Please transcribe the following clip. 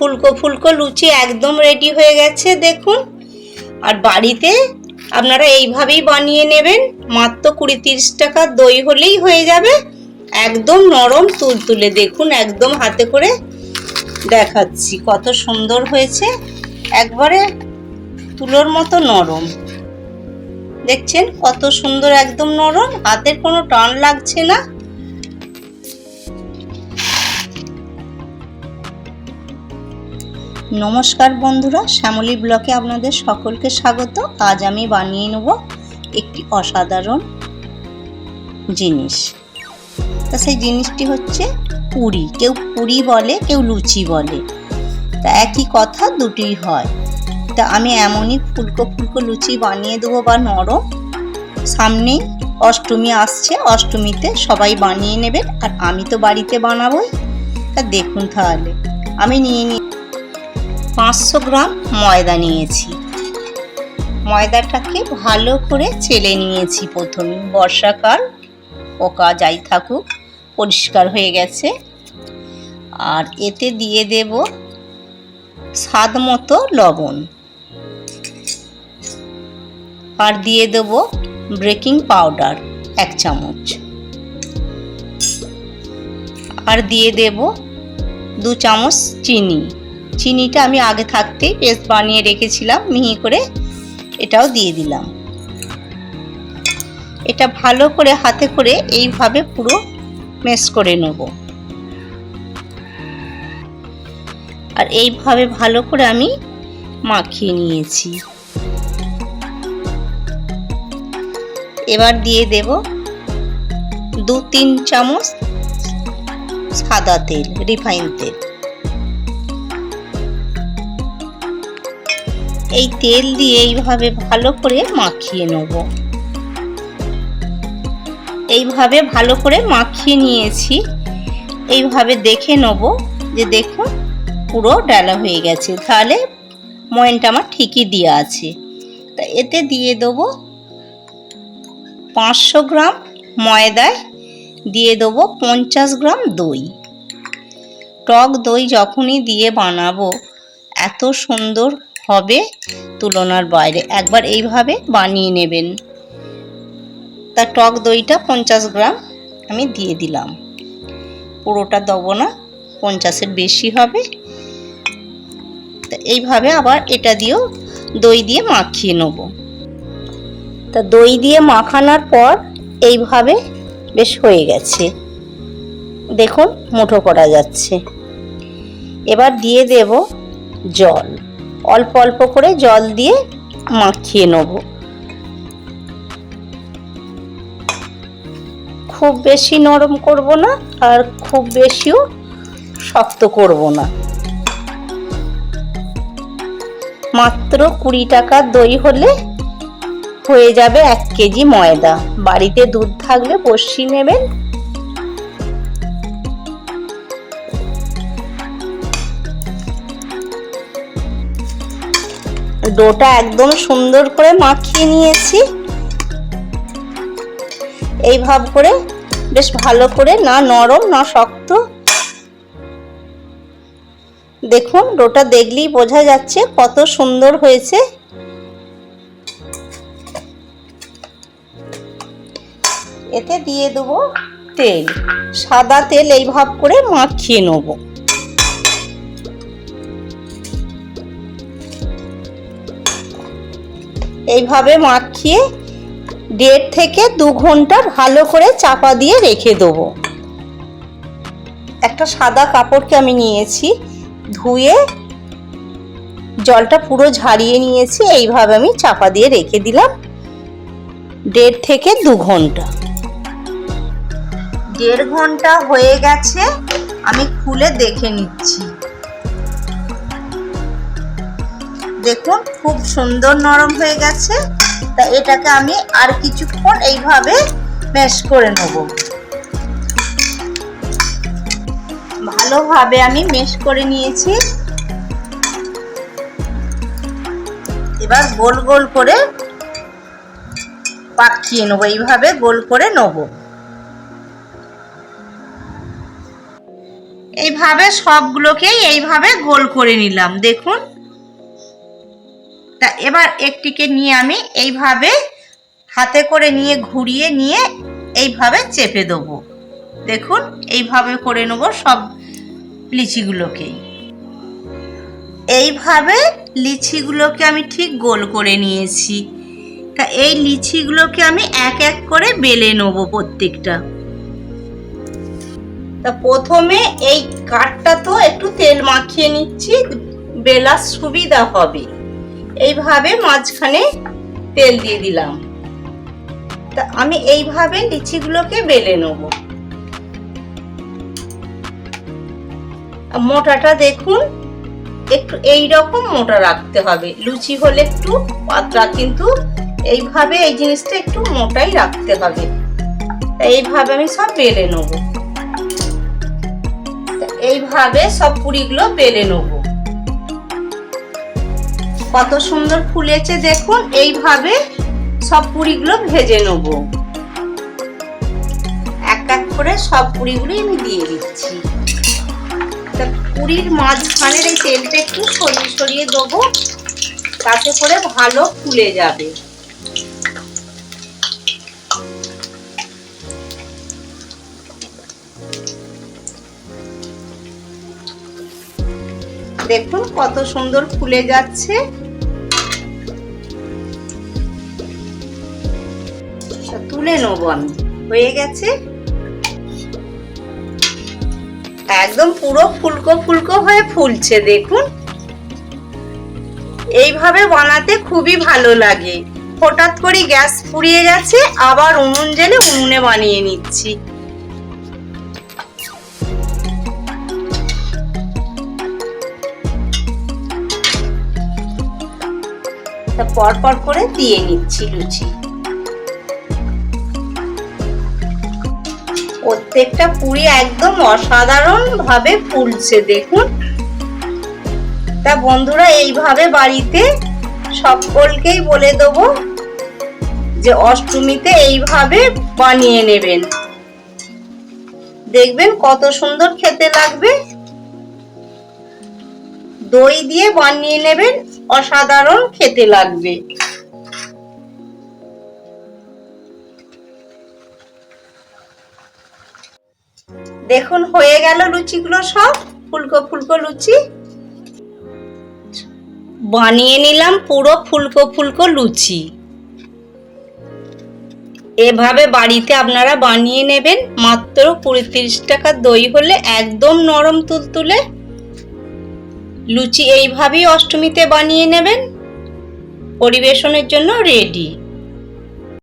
ফুলকো ফুলকো লুচি একদম রেডি হয়ে গেছে, দেখুন। আর বাড়িতে আপনারা এইভাবেই বানিয়ে নেবেন। মাত্র কুড়ি তিরিশ টাকা দই হলেই হয়ে যাবে। একদম নরম তুলতুলে দেখুন, একদম হাতে করে দেখাচ্ছি কত সুন্দর হয়েছে। একবারে তুলোর মতো নরম। দেখছেন কত সুন্দর একদম নরম, হাতের কোনো টান লাগছে না। নমস্কার বন্ধুরা, শ্যামলী ব্লকে আপনাদের সকলকে স্বাগত। আজ আমি বানিয়ে নেব একটি অসাধারণ জিনিস। তা সেই জিনিসটি হচ্ছে পুরি। কেউ পুরি বলে, কেউ লুচি বলে। তা একই কথা, দুটোই হয়। তা আমি এমনই ফুলকো ফুলকো লুচি বানিয়ে দেবো বা নরম। সামনেই অষ্টমী আসছে, অষ্টমীতে সবাই বানিয়ে নেবেন। আর আমি তো বাড়িতে বানাবোই। তা দেখুন তাহলে। আমি নিয়ে নিই পাঁচশো গ্রাম ময়দা নিয়েছি। ময়দাটাকে ভালো করে চেলে নিয়েছি প্রথমে। বর্ষাকাল, পোকা যাই থাকুক, পরিষ্কার হয়ে গেছে। আর এতে দিয়ে দেব স্বাদ মতো লবণ। আর দিয়ে দেব বেকিং পাউডার, এক চামচ। আর দিয়ে দেব দু চামচ চিনি। চিনিটা আমি আগে থাকতেই পেস্ট বানিয়ে রেখেছিলাম, মিহি করে এটাও দিয়ে দিলাম। এটা ভালো করে হাতে করে এইভাবে পুরো মেশ করে নেব। আর এইভাবে ভালো করে আমি মাখিয়ে নিয়েছি। এবার দিয়ে দেব দু তিন চামচ সাদা তেল রিফাইন তেল। এই তেল দিয়ে এইভাবে ভালো করে মাখিয়ে নেব। এইভাবে ভালো করে মাখিয়ে নিয়েছি। এইভাবে দেখে নেব যে দেখুন পুরো ডালা হয়ে গেছে। তাহলে ময়নটা আমার ঠিকই দেওয়া আছে। তা এতে দিয়ে দেবো পাঁচশো গ্রাম ময়দায়, দিয়ে দেবো পঞ্চাশ গ্রাম দই। টক দই যখনই দিয়ে বানাবো, এত সুন্দর হবে তুলনার বাইরে। একবার এইভাবে বানিয়ে নেবেন। তা টক দইটা পঞ্চাশ গ্রাম আমি দিয়ে দিলাম। পুরোটা দেবো না, পঞ্চাশের বেশি হবে। তা এইভাবে আবার এটা দিয়েও দই দিয়ে মাখিয়ে নেব। তা দই দিয়ে মাখানোর পর এইভাবে বেশ হয়ে গেছে। দেখুন, মুঠো করা যাচ্ছে। এবার দিয়ে দেব জল। অল্প অল্প করে জল দিয়ে মাখিয়ে নেব। খুব বেশি নরম করব না আর খুব বেশিও শক্ত করব না। মাত্র কুড়ি টাকার দই হলে হয়ে যাবে এক কেজি ময়দা। বাড়িতে দুধ থাকলে বসি নেবেন। ডোটা একদম সুন্দর করে মাখিয়ে নিয়েছি। এই ভাব করে বেশ ভালো করে, না নরম, না শক্ত। দেখুন, ডোটা দেখলেই বোঝা যাচ্ছে কত সুন্দর হয়েছে। এতে দিয়ে দেবো তেল। সাদা তেল এই ভাব করে মাখিয়ে নেব। এইভাবে মাখিয়ে দেড় থেকে দু ঘণ্টা ভালো করে চাপা দিয়ে রেখে দেবো। একটা সাদা কাপড়কে আমি নিয়েছি, ধুয়ে জলটা পুরো ঝারিয়ে নিয়েছি, এইভাবে আমি চাপা দিয়ে রেখে দিলাম দেড় থেকে দু ঘণ্টা। দেড় ঘণ্টা হয়ে গেছে, আমি খুলে দেখে নিচ্ছি। দেখুন, খুব সুন্দর নরম হয়ে গেছে। তা এটাকে আমি আর কিছুক্ষণ এইভাবে ম্যাশ করে নেব। ভালোভাবে আমি মেশ করে নিয়েছি। এবার গোল গোল করে পাকিয়ে নেব, এইভাবে গোল করে নেব। এইভাবে সবগুলোকেই এইভাবে গোল করে নিলাম, দেখুন। তা এবার একটিকে নিয়ে আমি এইভাবে হাতে করে নিয়ে, ঘুরিয়ে নিয়ে এইভাবে চেপে দেবো। দেখুন, এইভাবে করে নেব সব লিচিগুলোকেই এইভাবে লিচিগুলোকে আমি ঠিক গোল করে নিয়েছি। তা এই লিচিগুলোকে আমি এক এক করে বেলে নেব প্রত্যেকটা। তা প্রথমে এই কাঠটা তো একটু তেল মাখিয়ে নিচ্ছি, বেলার সুবিধা হবে। এইভাবে মাঝখানে তেল দিয়ে দিলাম। তা আমি এইভাবে লিচিগুলোকে বেলে নেব। মোটাটা দেখুন, একটু এই রকম মোটা রাখতে হবে। লুচি হলে একটু পাতলা, কিন্তু এইভাবে এই জিনিসটা একটু মোটাই রাখতে হবে। এইভাবে আমি সব বেলে নেব। এইভাবে সব পুরিগুলো বেলে নেব। কত সুন্দর ফুলেছে দেখুন, এইভাবে সব পুরিগুলো ভেজে নেব। এক এক করে সব পুরিগুলো আমি দিয়ে দিচ্ছি। পুরির মাঝখানের এই তেলটা একটু সরিয়ে সরিয়ে দেবো, তাতে করে ভালো ফুলে যাবে। দেখুন কত সুন্দর ফুলে যাচ্ছে। তা তুলে নেব আমি। হয়ে গেছে? একদম পুরো ফুলকো ফুলকো হয়ে ফুলছে, দেখুন। এইভাবে বানাতে খুবই ভালো লাগে। হঠাৎ করে গ্যাস ফুরিয়ে গেছে, আবার উনুন জেলে উনুনে বানিয়ে নিচ্ছি। তা পর পর করে দিয়ে নিচ্ছি লুচি। প্রত্যেকটা পুরি একদম অসাধারণ ভাবে ফুলছে, দেখুন। তা বন্ধুরা, এইভাবে বাড়িতে সকলকেই বলে দেবো যে, অষ্টমীতে এইভাবে বানিয়ে নেবেন। দেখবেন কত সুন্দর খেতে লাগবে। দই দিয়ে বানিয়ে নেবেন, অসাধারণ খেতে লাগবে। দেখুন, হয়ে গেল লুচিগুলো সব। ফুলকো ফুলকো লুচি। বানিয়ে নিলাম পুরো ফুলকো ফুলকো লুচি। এভাবে বাড়িতে আপনারা বানিয়ে নেবেন। মাত্র কুড়ি তিরিশ টাকা দই হলে একদম নরম তুলতুলে। লুচি এইভাবেই অষ্টমীতে বানিয়ে নেবেন। পরিবেশনের জন্য রেডি